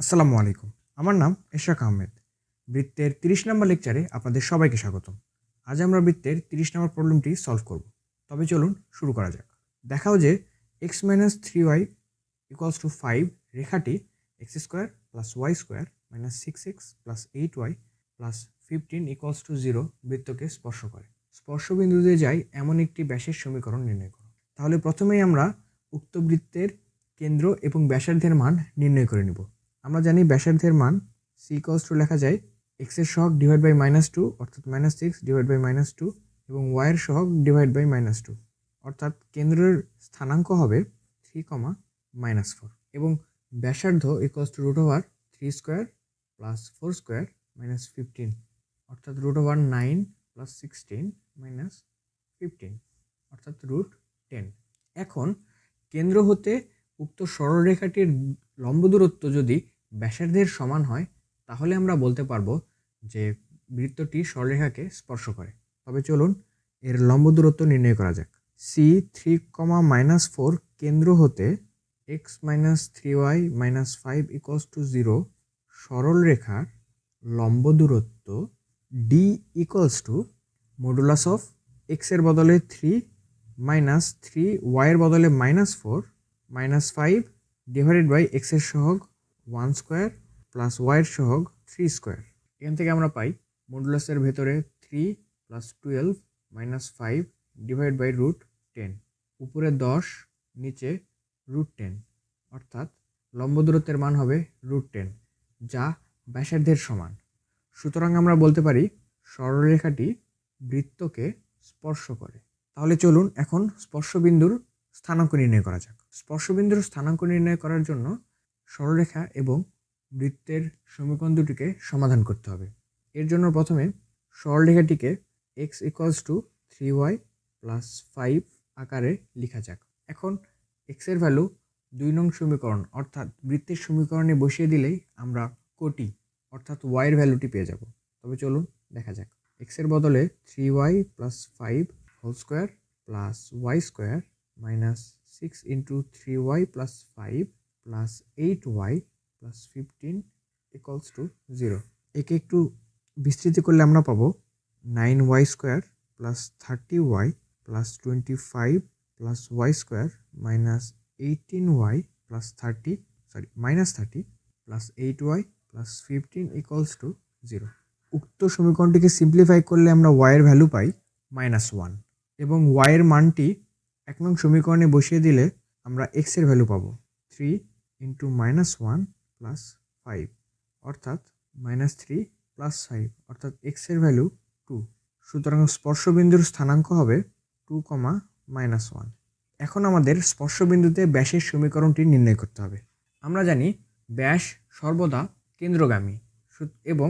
আসসালামু আলাইকুম। আমার নাম এশরাক আহমেদ। বৃত্তের তিরিশ নম্বর লেকচারে আপনাদের সবাইকে স্বাগতম। আজ আমরা বৃত্তের তিরিশ নম্বর প্রবলেমটি সলভ করব। তবে চলুন শুরু করা যাক। দেখাও যে x minus three y equals to five রেখাটি x square plus y square minus six x plus eight y plus fifteen equals to zero বৃত্তকে স্পর্শ করে। স্পর্শবিন্দুতে যাই এমন একটি ব্যাসের সমীকরণ নির্ণয় করো। তাহলে প্রথমেই আমরা উক্ত বৃত্তের কেন্দ্র এবং ব্যাসার্ধের মান নির্ণয় করে নিব। আমরা জানি ব্যাসার্ধের মান সি কস টু লেখা যায় এক্সের সহগ ডিভাইড বাই মাইনাস টু অর্থাৎ minus six divide by minus two এবং ওয়াইয়ের সহগ ডিভাইড বাই মাইনাস টু অর্থাৎ কেন্দ্রের স্থানাঙ্ক হবে থ্রি কমা মাইনাস ফোর এবং ব্যাসার্ধ equals to root over three square plus four square minus fifteen অর্থাৎ root over nine plus sixteen minus fifteen অর্থাৎ রুট টেন এখন কেন্দ্র হতে উক্ত সরলরেখাটির লম্ব দূরত্ব যদি ব্যাসার্ধের সমান হয়, তাহলে আমরা বলতে পারব যে বৃত্তটি সরলরেখাকে স্পর্শ করে। তবে চলুন এর লম্ব দূরত্ব নির্ণয় করা যাক। C three comma minus four কেন্দ্র হতে x minus three y minus five equals to zero সরলরেখার লম্ব দূরত্ব d equals to modulus of এক্সের বদলে থ্রি মাইনাস থ্রি ওয়াইয়ের বদলে minus four minus five divided by এক্সের সহগ ওয়ান স্কোয়ার প্লাস ওয়াইয়ের সহগ থ্রি স্কোয়ার এখান থেকে আমরা পাই মডুলাসের ভেতরে three plus twelve minus five divide by root ten উপরে দশ, নিচে রুট টেন অর্থাৎ লম্ব দূরত্বের মান হবে রুট টেন যা ব্যাসার্ধের সমান। সুতরাং আমরা বলতে পারি সরলরেখাটি বৃত্তকে স্পর্শ করে। তাহলে চলুন এখন স্পর্শবিন্দুর স্থানাঙ্ক নির্ণয় করা যাক। স্পর্শবিন্দুর স্থানাঙ্ক নির্ণয় করার জন্য সরলরেখা এবং বৃত্তের সমীকরণ দুটিকে সমাধান করতে হবে। এর জন্য প্রথমে সরলরেখাটিকে x equals to three y plus five আকারে লেখা যাক। এখন এক্সের ভ্যালু দুই নং সমীকরণ, অর্থাৎ বৃত্তের সমীকরণে বসিয়ে দিলেই আমরা কোটি, অর্থাৎ ওয়াইয়ের ভ্যালুটি পেয়ে যাব। তবে চলুন দেখা যাক। এক্সের বদলে three y plus five whole square plus y square minus six into three y plus five plus eight y plus fifteen equals to zero একে একটু বিস্তৃত করলে আমরা পাবো nine y square plus thirty y plus twenty five plus y square minus eighteen y plus thirty sorry minus thirty plus eight y plus fifteen equals to zero উক্ত সমীকরণটিকে simplify করলে আমরা ওয়াইয়ের ভ্যালু পাই মাইনাস ওয়ান এবং ওয়াইয়ের মানটি এক নং সমীকরণে বসিয়ে দিলে আমরা এক্সের ভ্যালু পাবো three into minus one plus five অর্থাৎ মাইনাস থ্রি প্লাস ফাইভ অর্থাৎ এক্সের ভ্যালু টু সুতরাং স্পর্শবিন্দুর স্থানাঙ্ক হবে টু কমা মাইনাস ওয়ান এখন আমাদের স্পর্শবিন্দুতে ব্যাসের সমীকরণটি নির্ণয় করতে হবে। আমরা জানি ব্যাস সর্বদা কেন্দ্রগামী। এবং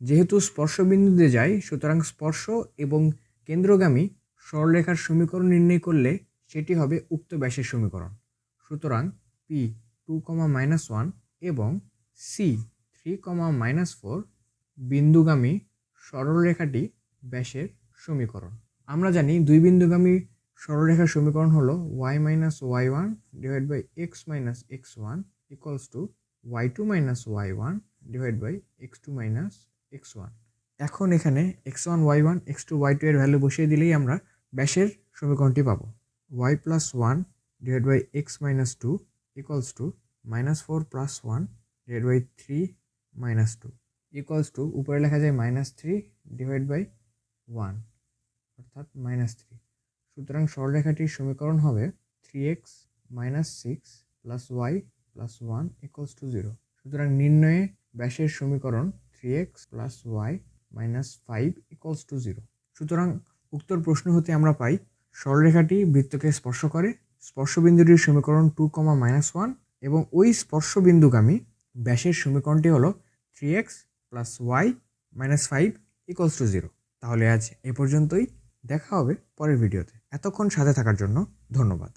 যেহেতু স্পর্শবিন্দুতে যায়, সুতরাং স্পর্শ এবং কেন্দ্রগামী সরলরেখার সমীকরণ নির্ণয় করলে সেটি হবে উক্ত ব্যাসের সমীকরণ। সুতরাং P two comma minus one এবং C three comma minus four বিন্দুগামী সরলরেখাটি ব্যাসের সমীকরণ। আমরা জানি দুই বিন্দুগামী সরলরেখার সমীকরণ হলো y minus y one divide by x minus x one equals to y two minus y one divide by x two minus x one এখন এখানে x one y one x two y two এর value বসিয়ে দিলেই আমরা ব্যাসের সমীকরণটি পাবো। Y plus one divide by X minus two equals to minus four plus one divide by three minus two equals to উপরে লেখা যায় minus three divide by one অর্থাৎ মাইনাস থ্রি সুতরাং সরলরেখাটির সমীকরণ হবে three x minus six plus y plus one equals to zero সুতরাং নির্ণয়ে ব্যাসের সমীকরণ three x plus y minus five equals to zero সুতরাং উত্তর প্রশ্ন হতে আমরা পাই সরলরেখাটি বৃত্তকে স্পর্শ করে স্পর্শবিন্দুটির সমীকরণ টু কমা মাইনাস ওয়ান এবং ওই স্পর্শবিন্দুগামী ব্যাসের সমীকরণটি হলো three x plus y minus five equals to zero তাহলে আজ এ পর্যন্তই, দেখা হবে পরের ভিডিওতে। এতক্ষণ সাথে থাকার জন্য ধন্যবাদ।